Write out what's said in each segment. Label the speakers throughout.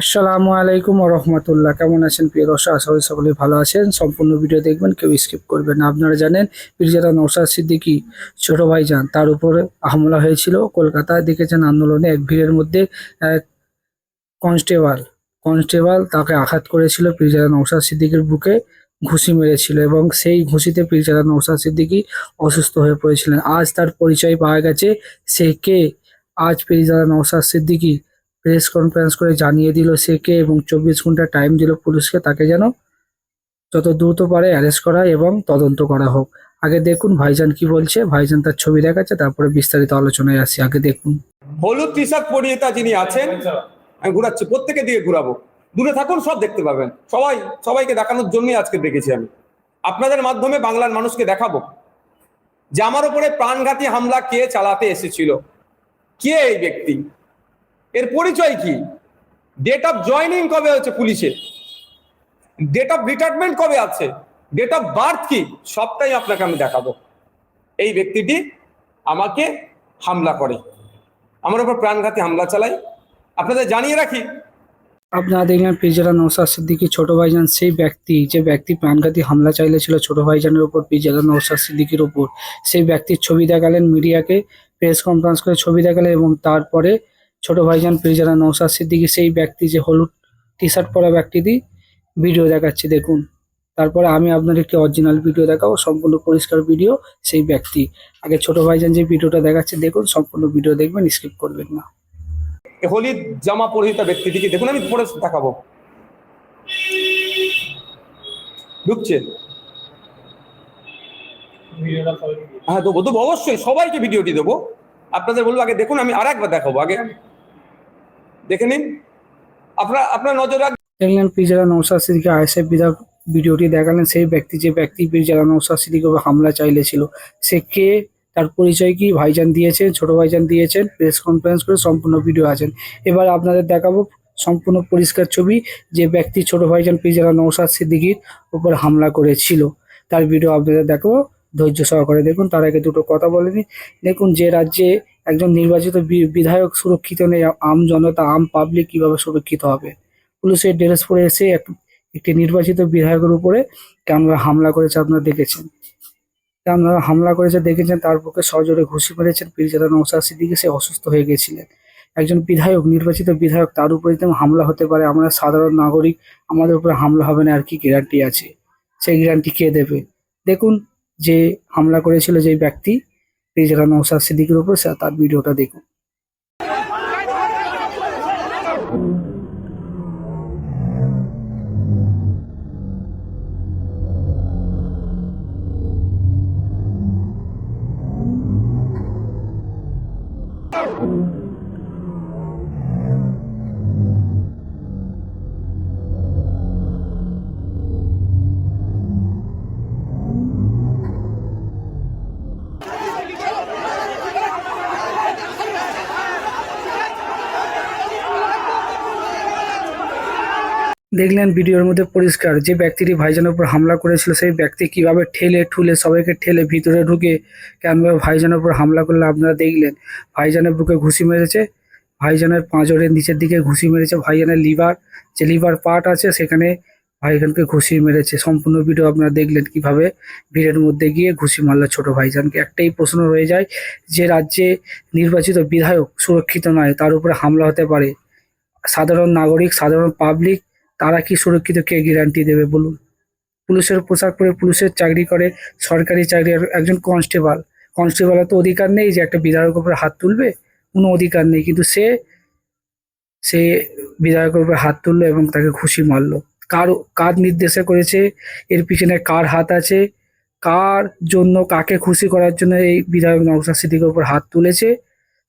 Speaker 1: আসসালামু আলাইকুম রহমতুল্লাহ। কেমন আছেন প্রিয় দর্শক? আশা করি সকলে ভালো আছেন। সম্পূর্ণ ভিডিও দেখবেন, কেউ স্কিপ করবেন না। আপনারা জানেন পীরজাদা নৌসাদ সিদ্দিকী ছোট ভাইজান, তার উপরে হামলা হয়েছিল কলকাতায়। দেখেছেন আন্দোলনে এক ভিড়ের মধ্যে কনস্টেবল কনস্টেবল তাকে আঘাত করেছিল পীরজাদা নৌসাদ সিদ্দিকীর বুকে ঘুষি মেরেছিল এবং সেই ঘুষিতে পীরজাদা নৌসাদ সিদ্দিকী অসুস্থ হয়ে পড়েছিলেন। আজ তার পরিচয় পাওয়া গেছে। সে কে? আজ পীরজাদা নৌসাদ সিদ্দিকী প্রেস কনফারেন্স করে জানিয়ে দিল সে কে এবং চব্বিশ ঘণ্টা টাইম দিল পুলিশকে তাকে যেন যত দ্রুত পারে অ্যারেস্ট করা এবং তদন্ত করা হোক। আগে দেখুন ভাইজান কি বলছে, ভাইজান তার ছবি দেখাচ্ছে, তারপরে বিস্তারিত আলোচনায় আসি, আগে দেখুন।
Speaker 2: হলুদ টি শার্ট পরিহিতা যিনি আছেন, আমি ঘুরাচ্ছি প্রত্যেকের দিকে ঘুরাবো। দূরে থাকুন, সব দেখতে পাবেন। সবাই, সবাইকে দেখানোর জন্যই আজকে দেখেছি আমি। আপনাদের মাধ্যমে বাংলার মানুষকে দেখাবো। যে আমার উপরে প্রাণঘাতী হামলা কে চালাতে এসেছিল? কে এই ব্যক্তি? পরিচয় কি? ডেট অফ জয়নিং কবে হচ্ছে পুলিশে ডেট অফ রিটায়ারমেন্ট কবে আছে? ডেট অফ বার্থ কি? সবটাই আপনাকে আমি দেখাবো। এই ব্যক্তিটি আমাকে হামলা করে। আমার উপর প্রাণঘাতী হামলা চালায়। আপনাদের জানিয়ে রাখি,
Speaker 1: আপনারা দেখলেন পিজারা নৌসাদ সিদ্দিকী, ছোট ভাইজান। সেই ব্যক্তি, যে ব্যক্তি প্রাণঘাতী হামলা চাইলেছিল ছোট ভাইজানের উপর, পিজারা নৌসাদ সিদ্দিকীর উপর। সেই ব্যক্তির ছবি দেখালেন মিডিয়াকে, প্রেস কনফারেন্স করে ছবি দেখালেন এবং তারপরে ছোট ভাইজান পিজারা নৌসাদ সিদ্দিকী সেই ব্যক্তি যে হলুদ টি শার্ট পরা ব্যক্তিটি ভিডিও দেখাচ্ছে, দেখুন। তারপরে আমি আপনার একটি অরিজিনাল ভিডিও দেখাবো, সম্পূর্ণ পরিষ্কার ভিডিও সেই ব্যক্তি। আগে ছোট ভাইজান যে ভিডিওটা দেখাচ্ছে, দেখুন, সম্পূর্ণ ভিডিও দেখবেন স্কিপ করবেন না।
Speaker 2: হলিদ জামা পরিহিত ব্যক্তিটিকে দেখুন, আমি পরে দেখাবো। ঢুকছে? হ্যাঁ দেবো দেবো, অবশ্যই, সবাইকে ভিডিওটি দেবো। আপনাদের বলব, আগে দেখুন, আমি আর একবার দেখাবো, আগে দেখে নিন। আপনার আপনার নজর রাখ
Speaker 1: দেখলেন পিজারা নৌসাদ সিদ্দিকে আইএসএফ বিধায়ক ভিডিওটি দেখালেন, সেই ব্যক্তি, যে ব্যক্তি পিজারা নৌসাদ সিদ্দিকে হামলা চাইলেছিল, সে কে? তার পরিচয় কি? ভাইজান দিয়েছেন, ছোট ভাইজান দিয়েছেন প্রেস কনফারেন্স করে সম্পূর্ণ ভিডিও আছেন। এবার আপনাদের দেখাবো সম্পূর্ণ পরিষ্কার ছবি, যে ব্যক্তি, ছোট ভাইজান পিজারা নৌসাদ সিদ্দিকির উপর হামলা করেছিল। তার ভিডিও আপনাদের দেখাবো, ধৈর্য সহকারে দেখুন, তার আগে দুটো কথা বলেনি দেখুন, যে রাজ্যে একজন নির্বাচিত বিধায়ক সুরক্ষিত নেই আম জনতা, আম পাবলিক কীভাবে সুরক্ষিত হবে? পুলিশের ড্রেস পরে এসে এক- একটি নির্বাচিত বিধায়কের উপরে কেমন হামলা করেছে আপনারা দেখেছেন। কেমন হামলা করেছে, দেখেছেন, তার পক্ষে সজোরে ঘুষি মেরেছেন পিরজাদা নৌসাদ সিদ্দিকে, সে অসুস্থ হয়ে গেছিলেন। একজন বিধায়ক, নির্বাচিত বিধায়ক, তার উপরে যেমন হামলা হতে পারে, আমরা সাধারণ নাগরিক, আমাদের উপরে হামলা হবে না, আর কি গ্যারান্টি আছে? সেই গ্যারান্টি কে দেবে? দেখুন যে হামলা করেছিল যে ব্যক্তি পিরজাদা নৌসাদ সিদ্দিকের উপর স্যার তার ভিডিওটা দেখুন। দেখলেন ভিডিওর মধ্যে পরিষ্কার যে ব্যক্তিটি ভাইজানের উপর হামলা করেছিল, সেই ব্যক্তি কীভাবে ঠেলে ঠুলে সবাইকে ঠেলে ভিতরে ঢুকে কেমনভাবে ভাইজানের উপর হামলা করলে আপনারা দেখলেন। ভাইজানের বুকে ঘুষি মেরেছে, ভাইজানের পাঁজরের নিচের দিকে ঘুষি মেরেছে, ভাইজানের লিভার, যে লিভার পার্ট আছে সেখানে ভাইজানকে ঘুষি মেরেছে। সম্পূর্ণ ভিডিও আপনারা দেখলেন কীভাবে ভিড়ের মধ্যে গিয়ে ঘুষি মারলো ছোট ভাইজানকে। একটাই প্রশ্ন রয়ে যায়, যে রাজ্যে নির্বাচিত বিধায়ক সুরক্ষিত নয়, তার উপরে হামলা হতে পারে। সাধারণ নাগরিক, সাধারণ পাবলিক তারা কি সুরক্ষিত কে গ্যারান্টি দেবে বলুন? পুলিশের পোশাক পরে পুলিশের চাকরি করে, সরকারি চাকরি একজন কনস্টেবল কনস্টেবলের তো অধিকার নেই যে একটা বিধায়কের উপরে হাত তুলবে, কোনো অধিকার নেই। কিন্তু সে সে বিধায়কের উপরে হাত তুললো এবং তাকে খুশি মারলো। কার কার নির্দেশে করেছে? এর পিছনে কার হাত আছে? কার জন্য, কাকে খুশি করার জন্য এই বিধায়ক নওশাদ সিদ্দিকের উপর হাত তুলেছে?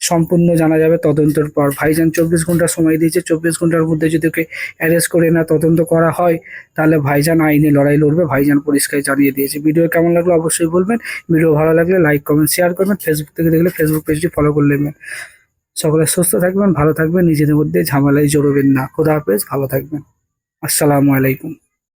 Speaker 1: সম্পূর্ণ জানা যাবে, তদন্তের পর। ভাইজান চব্বিশ ঘণ্টা সময় দিয়েছে, চব্বিশ ঘণ্টার মধ্যে যদি ওকে অ্যারেস্ট করে না, তদন্ত করা হয়, তাহলে ভাইজান আইনে লড়াই লড়বে, ভাইজান পরিষ্কার জানিয়ে দিয়েছে। ভিডিও কেমন লাগল অবশ্যই বলবেন। ভিডিও ভালো লাগলে লাইক কমেন্ট শেয়ার করবেন। ফেসবুক থেকে দেখলে ফেসবুক পেজটি ফলো করে নেবেন। সকলে সুস্থ থাকবেন, ভালো থাকবেন, নিজেদের মধ্যে ঝামেলায় জড়বেন না। খোদা হাফেজ, ভালো থাকবেন। আসসালামু আলাইকুম।